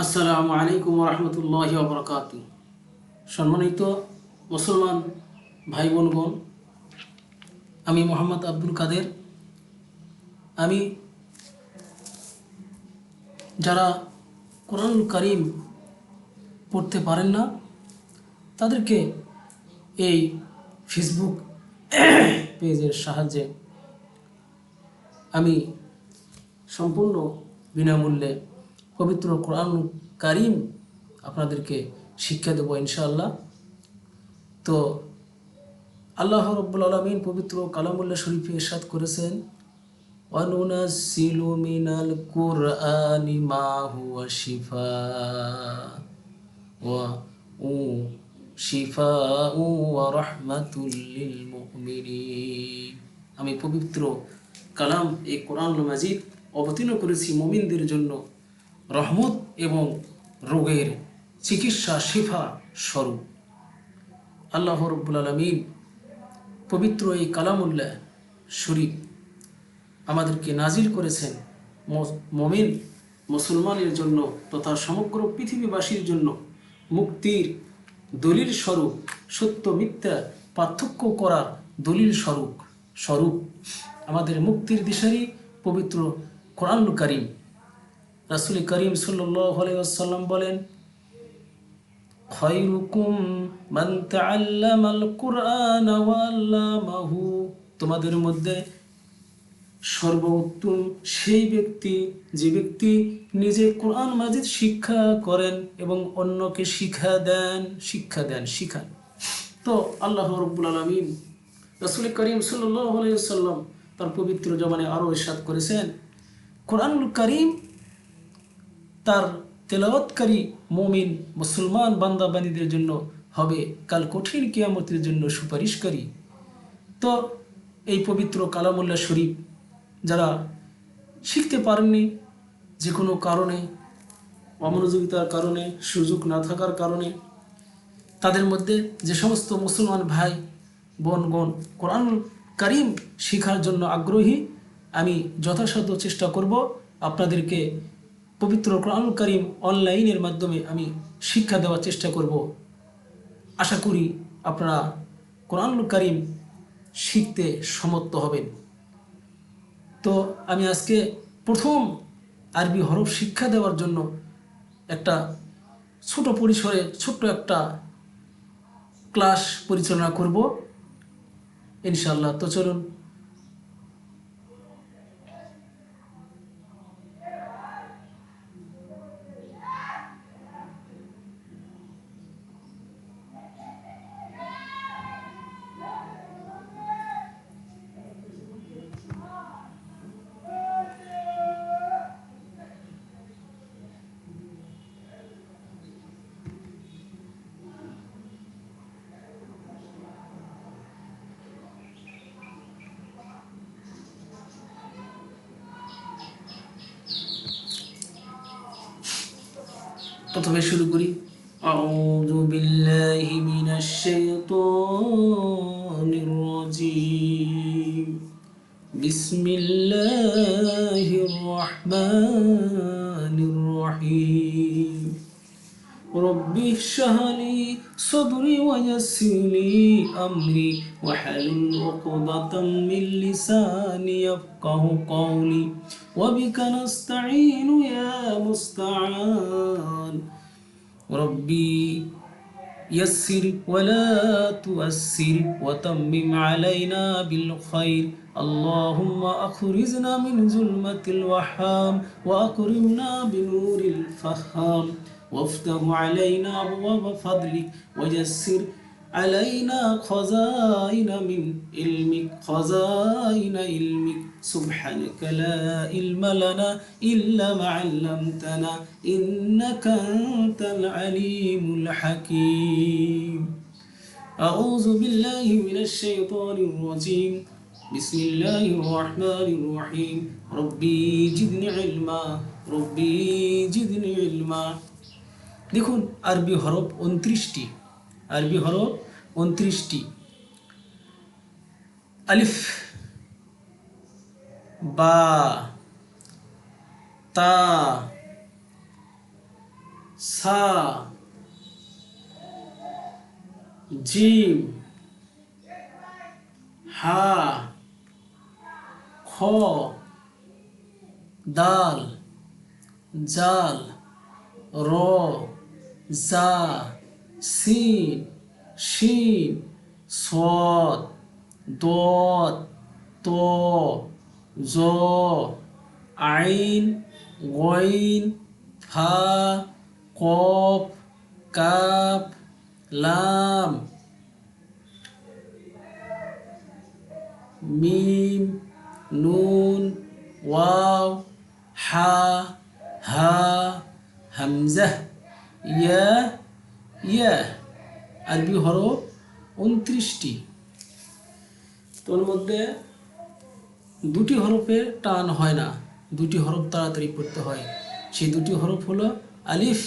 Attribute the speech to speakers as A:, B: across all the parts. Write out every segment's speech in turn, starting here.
A: আসসালামু আলাইকুম রহমতুল্লাহ বরকাত। সম্মানিত মুসলমান ভাই বোনগণ, আমি মোহাম্মদ আব্দুল কাদের। আমি যারা কোরআনুল করিম পড়তে পারেন না, তাদেরকে এই ফেসবুক পেজের সাহায্যে আমি সম্পূর্ণ বিনামূল্যে পবিত্র কোরআন কারিম আপনাদেরকে শিক্ষা দেবো ইনশাআল্লাহ। তো আল্লাহ রব্বুল আলমিন পবিত্র কালামুল্লাহ শরীফে এরশাদ করেছেন ওয়ানুনাসিলু কুরআনি মা হুয়া শিফা, ওয়া উ শিফা উ ওয়া রাহমাতুল লিল আমি পবিত্র কালাম এই কোরআন মাজিদ অবতীর্ণ করেছি মুমিনদের জন্য। রহমত এবং রোগের চিকিৎসা শিফা স্বরূপ। আল্লাহ রব্বুল আলমিন পবিত্র এই কালামুল্লাহ শরীফ আমাদেরকে নাজিল করেছেন মমিন মুসলমানের জন্য তথা সমগ্র পৃথিবীবাসীর জন্য মুক্তির দলিল স্বরূপ, সত্য মিথ্যা পার্থক্য করার দলিল স্বরূপ স্বরূপ। আমাদের মুক্তির দিশারি পবিত্র কোরআন করিম রাসুল করিম সাল্লাম বলেন তোমাদের মধ্যে সর্বোত্তম সেই ব্যক্তি, যে ব্যক্তি নিজে কোরআন মাজিদ শিক্ষা করেন এবং অন্যকে শিক্ষা দেন শিক্ষা দেন, শিখান। তো আল্লাহ রব্বুল আলমিন রসুল করিম সাল্লাম তার পবিত্র জমানে আরও ইরশাদ করেছেন, কোরআনুল করিম তার তেলাওয়াতকারী মমিন মুসলমান বান্দাবান্দীদের জন্য হবে কাল কঠিন কিয়ামতের জন্য সুপারিশকারী। তো এই পবিত্র কালামুল্লাহ শরীফ যারা শিখতে পারেননি যে কোনো কারণে, অমনোযোগিতার কারণে, সুযোগ না থাকার কারণে, তাদের মধ্যে যে সমস্ত মুসলমান ভাই বোনগণ কোরআন কারিম শেখার জন্য আগ্রহী, আমি যথাসাধ্য চেষ্টা করব আপনাদেরকে পবিত্র কোরআন কারিম অনলাইনের মাধ্যমে আমি শিক্ষা দেওয়ার চেষ্টা করব। আশা করি আপনারা কোরআন কারিম শিখতে সমর্থ হবেন। তো আমি আজকে প্রথম আরবি হরফ শিক্ষা দেওয়ার জন্য একটা ছোট পরিসরে ছোট্ট একটা ক্লাস পরিচালনা করব। ইনশাল্লাহ তো চলুন প্রথমে শুরু করি أعوذ بالله من الشيطان الرجيم بسم الله الرحمن الرحيم رب اشرح صدري ويسر لي أمري واحلل عقدة من لساني يفقه قولي. وبك نستعين يا مستعان. ربي يسر ولا تؤسر وتمم علينا بالخير. اللهم أخرجنا من ظلمة الوحام وأكرمنا بنور الفخام. وافتح علينا أبواب فضلك ويسر علينا خزائن من علمك خزائن علمك. سبحانك لا علم لنا إلا ما علمتنا إنك أنت العليم الحكيم. أعوذ بالله من الشيطان الرجيم. بسم الله الرحمن الرحيم. ربي زدني علما ربي زدني علما. দেখুন, আরবি হরফ উনত্রিশটি, আরবি হরফ উনত্রিশটি। আলিফ, বা, তা, সা, জিম, হা, খ, দাল, জাল, র জা সিন, শিন সদ দত, ত, জ, আইন, গইন, ফা, কফ, কাপ, লাম, মিম, নুন, ওয়াও, হা হা, হামজাহ। ইয়া ইয়া। আরবি হরফ উনত্রিশটি। তোর মধ্যে দুটি হরফে টান হয় না। দুটি হরফ তাড়াতাড়ি পড়তে হয়। সেই দুটি হরফ হলো আলিফ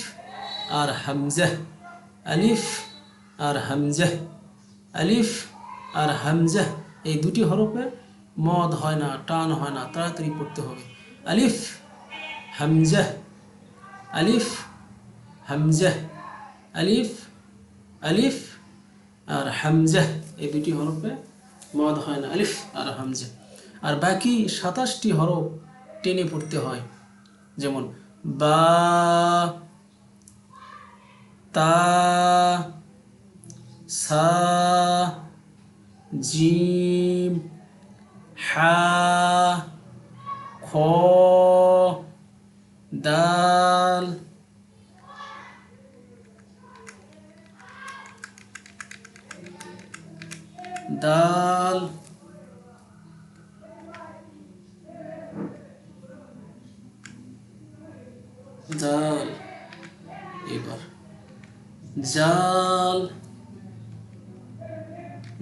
A: আর হামজাহ আলিফ আর হামজাহ আলিফ আর হামজাহ এই দুটি হরফে মদ হয় না, টান হয় না, তাড়াতাড়ি পড়তে হবে। আলিফ হামজাহ আলিফ হামজাহ আলিফ আলিফ আর হামজাহ এই দুটি হরফে মদ হয় না, আলিফ আর হামজা। আর বাকি সাতাশটি হরফ টেনে পড়তে হয়, যেমন বা, তা, সা, জিম, হা, খ দাল। জাল এবার জাল।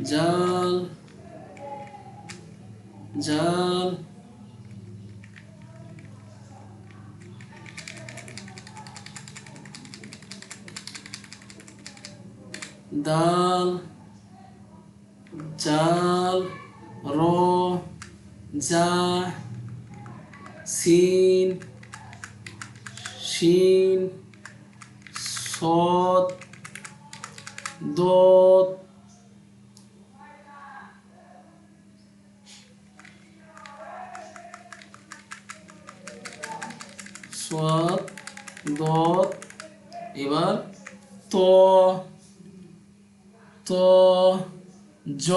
A: জাল। জাল। দাল। জাল র জা সিন শিন সদ দত সদ দত এবার ত ত জ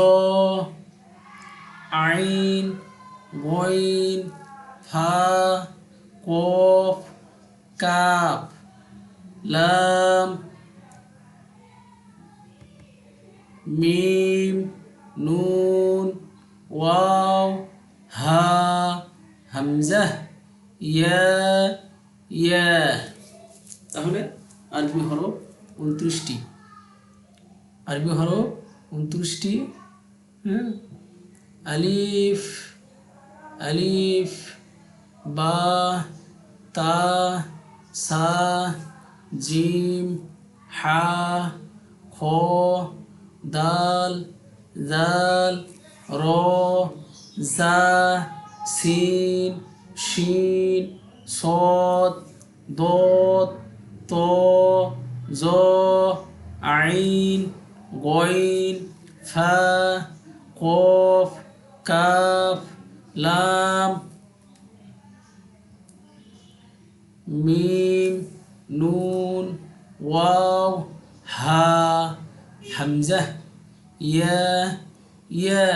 A: আইন গইন ফা, কফ, কাপ, লাম, মিম, নুন, ওয়াও, হা হামজাহ ইয়া ইয়া। তাহলে আরবি হরফ উনত্রিশটি। আরবি হরফ উনত্রিশটি হ্যাঁ আলিফ আলিফ, বা, তা, সা, জিম, হা, খ, দাল, জাল, র, জা, সিন, শিন সদ দত ত, জ, আইন, গইন ফা কফ কাফ লাম মিম নুন ওয়াও হা হামজাহ ইয়া ইয়া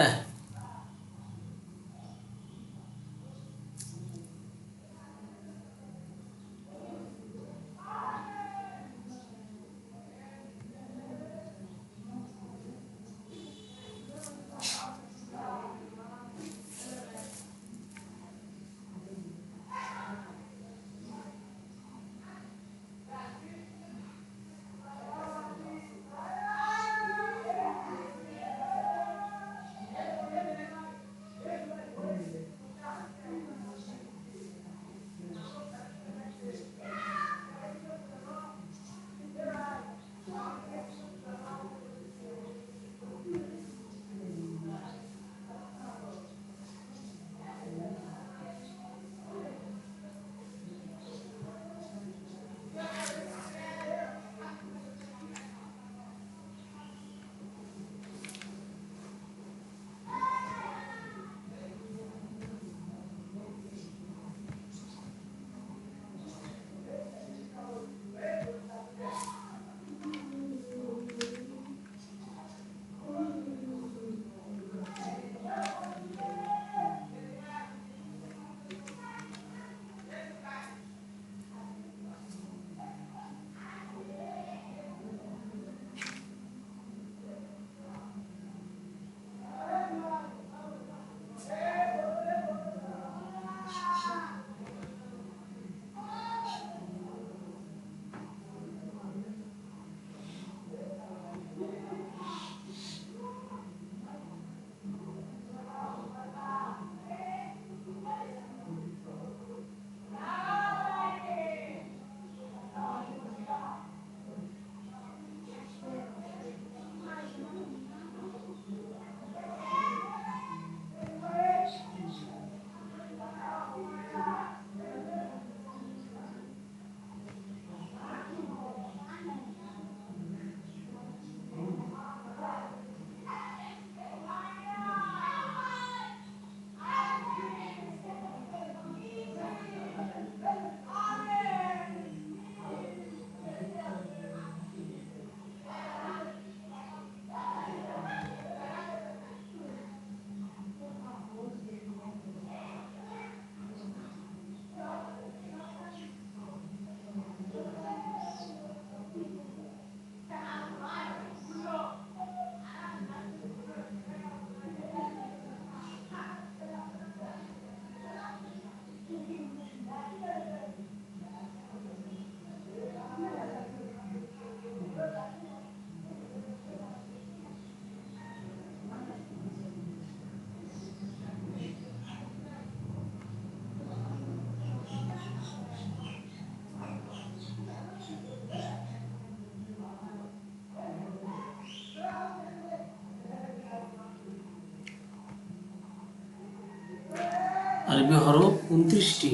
A: আরবি হরফ উনত্রিশটি।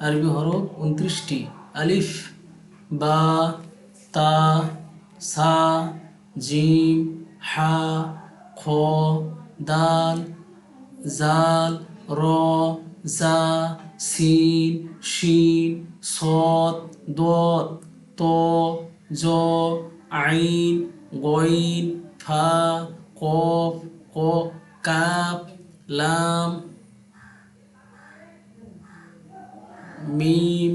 A: আরবি হরফ উনত্রিশটি। আলিফ, বা, তা, সা, জিম, হা, খ, দাল, জাল, র, জা, সিন, শিন সদ দত, ত, জ, আইন, গইন, ফা, কফ, ক, কাপ, লাম মিম,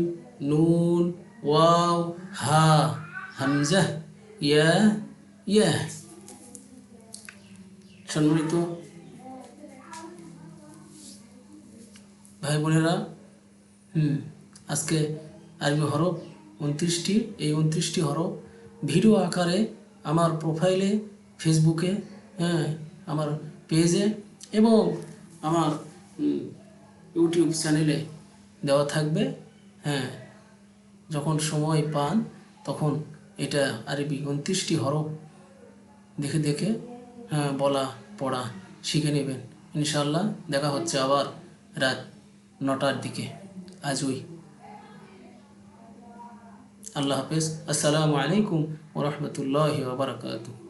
A: নুন, ওয়াও, হা, হামজা, ইয়া ইয়া। সম্মানিত ভাই বোনেরা হুম, আজকে আরবি হরফ উনত্রিশটি, এই উনত্রিশটি হরফ ভিডিও আকারে আমার প্রোফাইলে, ফেসবুকে হ্যাঁ আমার পেজে এবং আমার ইউটিউব চ্যানেলে দেওয়া থাকবে। হ্যাঁ যখন সময় পান, তখন এটা আরবি উনত্রিশটি হরফ দেখে দেখে হ্যাঁ বলা, পড়া শিখে নেবেন। ইনশাল্লাহ দেখা হচ্ছে আবার রাত নটার দিকে। আজই। আল্লাহ হাফেজ। আসসালামু আলাইকুম ওরহমতুল্লাহ বারকাতুহ।